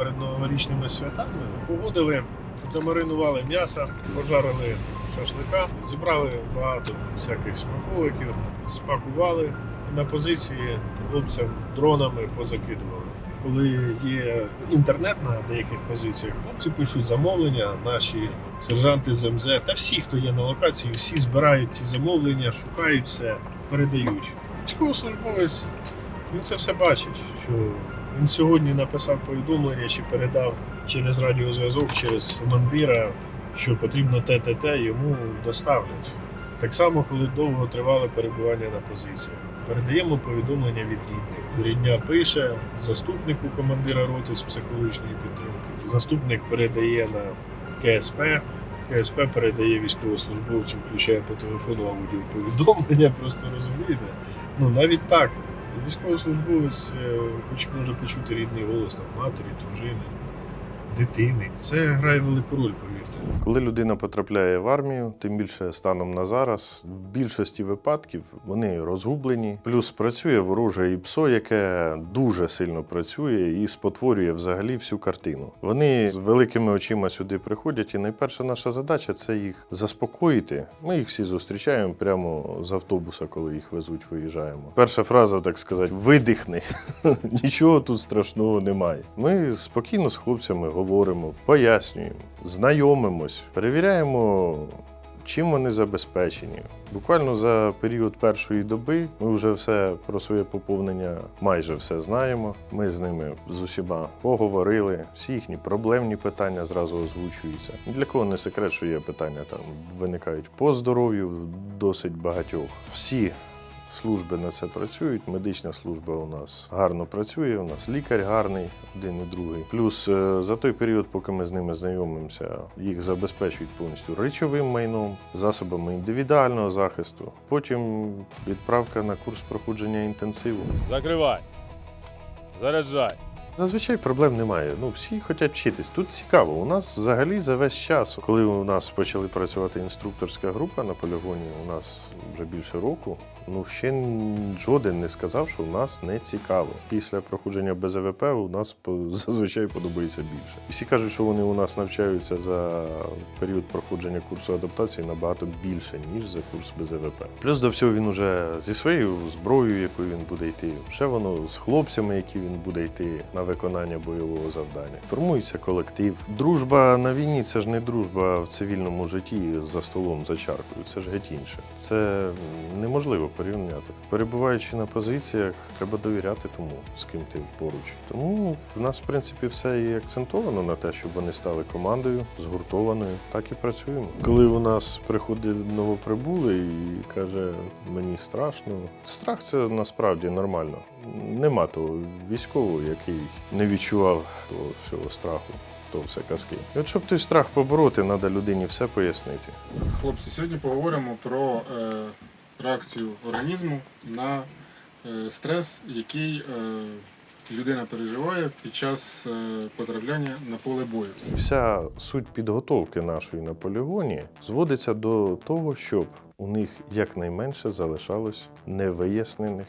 перед новорічними святами. Погодили, замаринували м'ясо, пожарили шашлика, зібрали багато всяких смаколиків, спакували на позиції хлопцям дронами позакидували. Коли є інтернет на деяких позиціях, хлопці пишуть замовлення, наші сержанти з МЗ та всі, хто є на локації, всі збирають ті замовлення, шукають все, передають. Військовослужбовець він це все бачить, що він сьогодні написав повідомлення чи передав через радіозв'язок, через командира, що потрібно те, те, те, йому доставлять. Так само, коли довго тривало перебування на позиціях. Передаємо повідомлення від рідних. Рідня пише заступнику командира роти з психологічної підтримки. Заступник передає на КСП. КСП передає військовослужбовцю, включає по телефону аудіо повідомлення, просто розумієте. Ну навіть так. Військовослужбовець, е, хоч може почути рідний голос там, матері, дружини, дитини. Це грає велику роль, повірте. Коли людина потрапляє в армію, тим більше станом на зараз, в більшості випадків вони розгублені. Плюс працює вороже ІПСО, яке дуже сильно працює і спотворює взагалі всю картину. Вони з великими очима сюди приходять, і найперша наша задача це їх заспокоїти. Ми їх всі зустрічаємо прямо з автобуса, коли їх везуть, виїжджаємо. Перша фраза, так сказати, видихни. Нічого тут страшного немає. Ми спокійно з хлопцями говоримо, пояснюємо, знайомимось, перевіряємо. Чим вони забезпечені? Буквально за період першої доби ми вже все про своє поповнення майже все знаємо. Ми з ними з усіма поговорили, всі їхні проблемні питання зразу озвучуються. Для кого не секрет, що є питання там виникають по здоров'ю досить багатьох. Всі служби на це працюють. Медична служба у нас гарно працює. У нас лікар гарний, один і другий. Плюс е, за той період, поки ми з ними знайомимося, їх забезпечують повністю речовим майном, засобами індивідуального захисту. Потім відправка на курс проходження інтенсиву. Закривай. Заряджай. Зазвичай проблем немає. Ну всі хочуть вчитись. Тут цікаво. У нас взагалі за весь час, коли у нас почали працювати інструкторська група на полігоні, у нас вже більше року. Ну ще жоден не сказав, що у нас не цікаво. Після проходження БЗВП у нас зазвичай подобається більше. Всі кажуть, що вони у нас навчаються за період проходження курсу адаптації набагато більше, ніж за курс БЗВП. Плюс до всього він уже зі своєю зброєю, якою він буде йти, ще воно з хлопцями, які він буде йти на виконання бойового завдання. Формується колектив. Дружба на війні це ж не дружба в цивільному житті за столом за чаркою. Це ж геть інше. Це неможливо порівняти. Перебуваючи на позиціях, треба довіряти тому, з ким ти поруч. Тому в нас, в принципі, все і акцентовано на те, щоб вони стали командою згуртованою. Так і працюємо. Коли у нас приходить новоприбулий і каже, мені страшно. Страх це насправді нормально. Нема того військового, який не відчував того всього страху. То все казки. І от щоб той страх побороти, треба людині все пояснити. Хлопці, сьогодні поговоримо про е, реакцію організму на е, стрес, який е, людина переживає під час е, потрапляння на поле бою. Вся суть підготовки нашої на полігоні зводиться до того, щоб у них якнайменше залишалось невияснених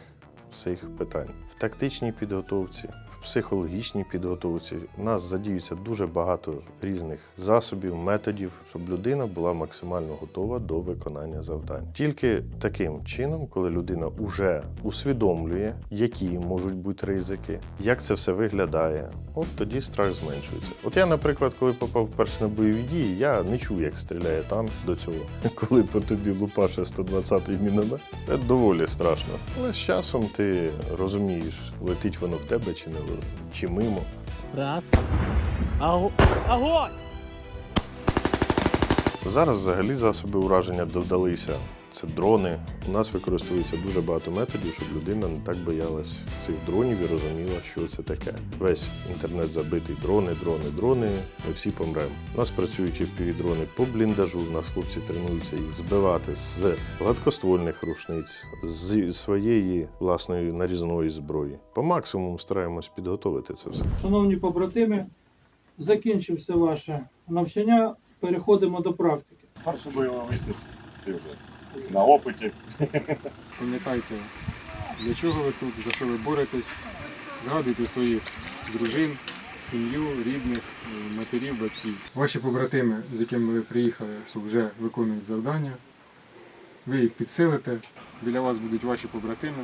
всіх питань. В тактичній підготовці, психологічній підготовці у нас задіюється дуже багато різних засобів, методів, щоб людина була максимально готова до виконання завдань. Тільки таким чином, коли людина вже усвідомлює, які можуть бути ризики, як це все виглядає, от тоді страх зменшується. От я, наприклад, коли попав вперше на бойові дії, я не чув, як стріляє танк до цього. Коли по тобі лупаше 120-й міномет, це доволі страшно. Але з часом ти розумієш, летить воно в тебе чи не летить, чи мимо. Раз. Аго... Огонь! Зараз взагалі засоби ураження додалися. Це дрони. У нас використовується дуже багато методів, щоб людина не так боялась цих дронів і розуміла, що це таке. Весь інтернет забитий дрони, дрони, дрони. Ми всі помремо. У нас працюють і дрони по бліндажу. У нас хлопці тренуються їх збивати з гладкоствольних рушниць, з своєї власної нарізної зброї. По максимуму стараємось підготовити це все. Шановні побратими, закінчився ваше навчання. Переходимо до практики. Перший бойовий вихід, ти вже на опиті. Пам'ятайте, для чого ви тут, за що ви боретесь, згадуйте своїх дружин, сім'ю, рідних, е, матерів, батьків. Ваші побратими, з якими ви приїхали, вже виконують завдання. Ви їх підсилите. Біля вас будуть ваші побратими.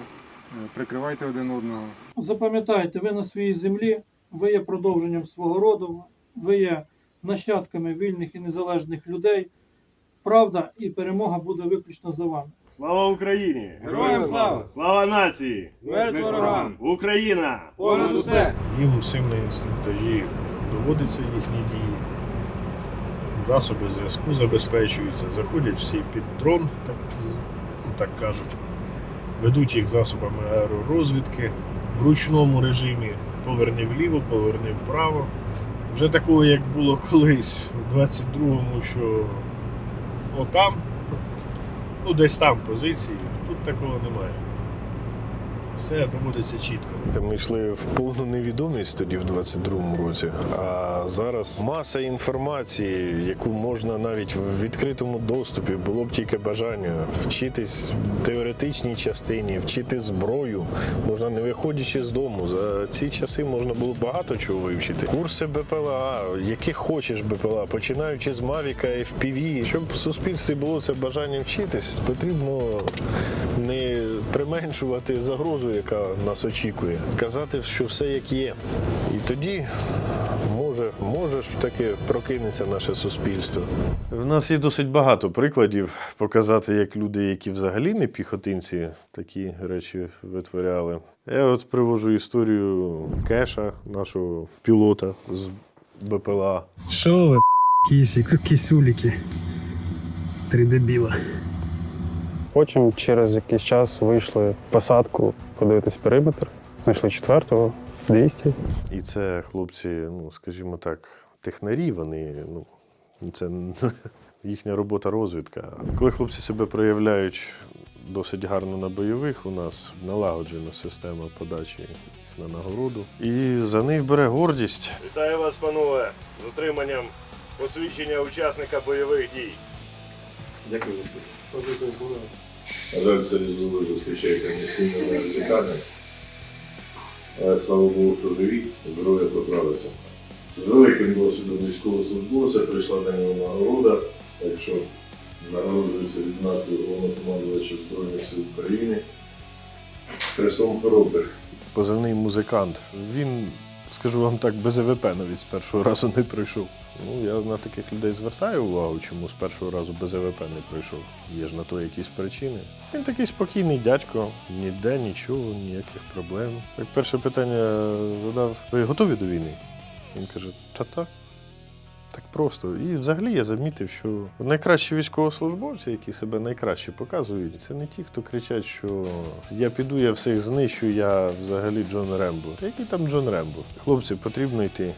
Е, Прикривайте один одного. Запам'ятайте, ви на своїй землі, ви є продовженням свого роду, ви є нащадками вільних і незалежних людей. Правда і перемога буде виключно за вами. Слава Україні! Героям слава! Слава нації! Смерть ворогам! Україна! Понад усе! Їм всім на інструктажі доводиться їхні дії. Засоби зв'язку забезпечуються, заходять всі під дрон, так, ну, так кажуть. Ведуть їх засобами аеророзвідки в ручному режимі. Поверни вліво, поверни вправо. Вже такого, як було колись у 22-му, що отам, ну десь там позиції, тут такого немає. Все доводиться чітко. Ми йшли в повну невідомість тоді в 22-му році. А зараз маса інформації, яку можна навіть в відкритому доступі, було б тільки бажання вчитись в теоретичній частині, вчити зброю. Можна не виходячи з дому. За ці часи можна було багато чого вивчити. Курси БПЛА, яких хочеш БПЛА, починаючи з Мавіка, FPV. Щоб в суспільстві було це бажання вчитись, потрібно не применшувати загрозу, яка нас очікує, казати, що все як є. І тоді може, може ж таки прокинеться наше суспільство. В нас є досить багато прикладів показати, як люди, які взагалі не піхотинці, такі речі витворяли. Я от привожу історію Кеша, нашого пілота з БПЛА. Що ви, кісі, кисюліки? Три дебіла. Потім через якийсь час вийшли в посадку подивитись периметр. Знайшли четвертого, 200. І це хлопці, ну скажімо так, технарі, вони, ну, це їхня робота розвідка. Коли хлопці себе проявляють досить гарно на бойових, у нас налагоджена система подачі на нагороду. І за них бере гордість. Вітаю вас, панове, з отриманням посвідчення учасника бойових дій. Дякую за службу. На жаль, це різдвове зустрічаєте не сильно не ризикане. Але слава Богу, що живі, здоров'я поправиться. З великим досвідом військовослужбовця прийшла до нього нагорода, так що нагороджується відзнакою головнокомандувача Збройних сил України. Хрестом хоробрих. Позивний музикант. Він, скажу вам так, без ЕВП навіть з першого разу не пройшов. Ну, я на таких людей звертаю увагу, чому з першого разу без ЕВП не пройшов. Є ж на то якісь причини. Він такий спокійний дядько, ніде нічого, ніяких проблем. Так перше питання задав: ви готові до війни? Він каже, та так. Так просто. І взагалі я замітив, що найкращі військовослужбовці, які себе найкраще показують, це не ті, хто кричать, що я піду, я всіх знищу, я взагалі Джон Рембо. Та який там Джон Рембо? Хлопці, потрібно йти.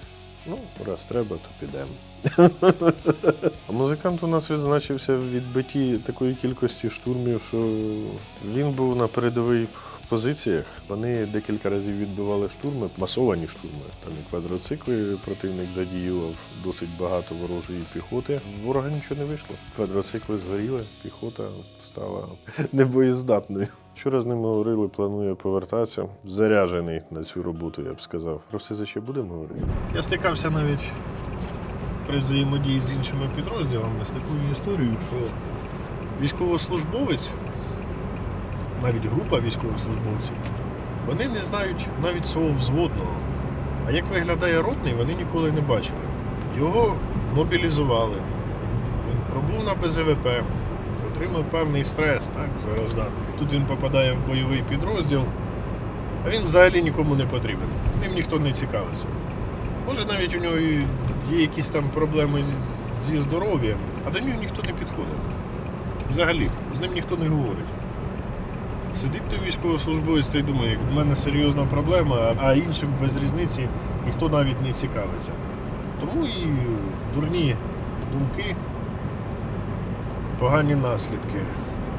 Ну, раз треба, то підемо. А музикант у нас відзначився в відбитті такої кількості штурмів, що він був на передових позиціях. Вони декілька разів відбивали штурми, масовані штурми. Там і квадроцикли противник задіював досить багато ворожої піхоти. Ворога нічого не вийшло. Квадроцикли згоріли, піхота стала небоєздатною. Вчора з ними говорили, планує повертатися. Заряджений на цю роботу, я б сказав. Про СЗЧ будемо говорити. Я стикався навіть при взаємодії з іншими підрозділами з такою історією, що військовослужбовець, навіть група військовослужбовців, вони не знають навіть свого взводного. А як виглядає ротний, вони ніколи не бачили. Його мобілізували. Він пробув на БЗВП, отримав певний стрес, так, зараз да. Тут він попадає в бойовий підрозділ, а він взагалі нікому не потрібен. Ним ніхто не цікавиться. Може навіть у нього є якісь там проблеми зі здоров'ям, а до нього ніхто не підходить. Взагалі, з ним ніхто не говорить. Сидить той військовослужбовець та й думає, в мене серйозна проблема, а іншим без різниці ніхто навіть не цікавиться. Тому і дурні думки, погані наслідки,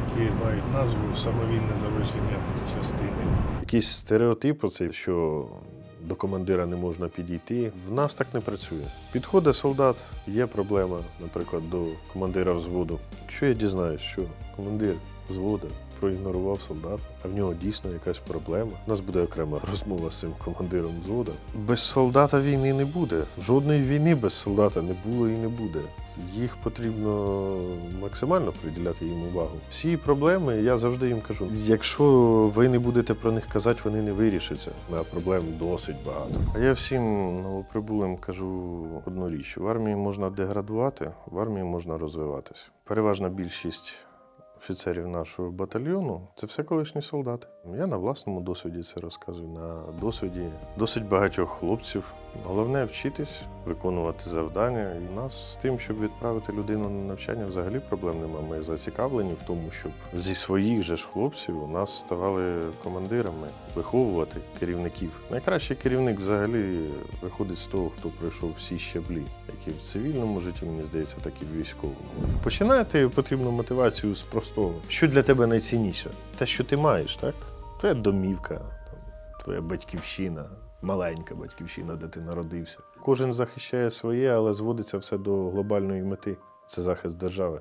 які мають назву самовільне залишення частини. Якийсь стереотип, оцей, що до командира не можна підійти. В нас так не працює. Підходить солдат, є проблема, наприклад, до командира взводу. Якщо я дізнаюсь, що командир взвода проігнорував солдата, а в нього дійсно якась проблема. У нас буде окрема розмова з цим командиром взвода. Без солдата війни не буде. Жодної війни без солдата не було і не буде. Їх потрібно максимально приділяти їм увагу. Всі проблеми, я завжди їм кажу: якщо ви не будете про них казати, вони не вирішаться. А проблем досить багато. А я всім новоприбулим кажу одну річ: в армії можна деградувати, в армії можна розвиватися. Переважна більшість офіцерів нашого батальйону це все колишні солдати. Я на власному досвіді це розказую, на досвіді досить багатьох хлопців. Головне вчитись, виконувати завдання. І нас з тим, щоб відправити людину на навчання, взагалі проблем нема. Ми зацікавлені в тому, щоб зі своїх же ж хлопців у нас ставали командирами, виховувати керівників. Найкращий керівник взагалі виходить з того, хто пройшов всі щаблі, як і в цивільному житті, мені здається, так і в військовому. Починати потрібну мотивацію з простого. Що для тебе найцінніше? Те, що ти маєш, так? Твоя домівка, твоя батьківщина, маленька батьківщина, де ти народився. Кожен захищає своє, але зводиться все до глобальної мети це захист держави.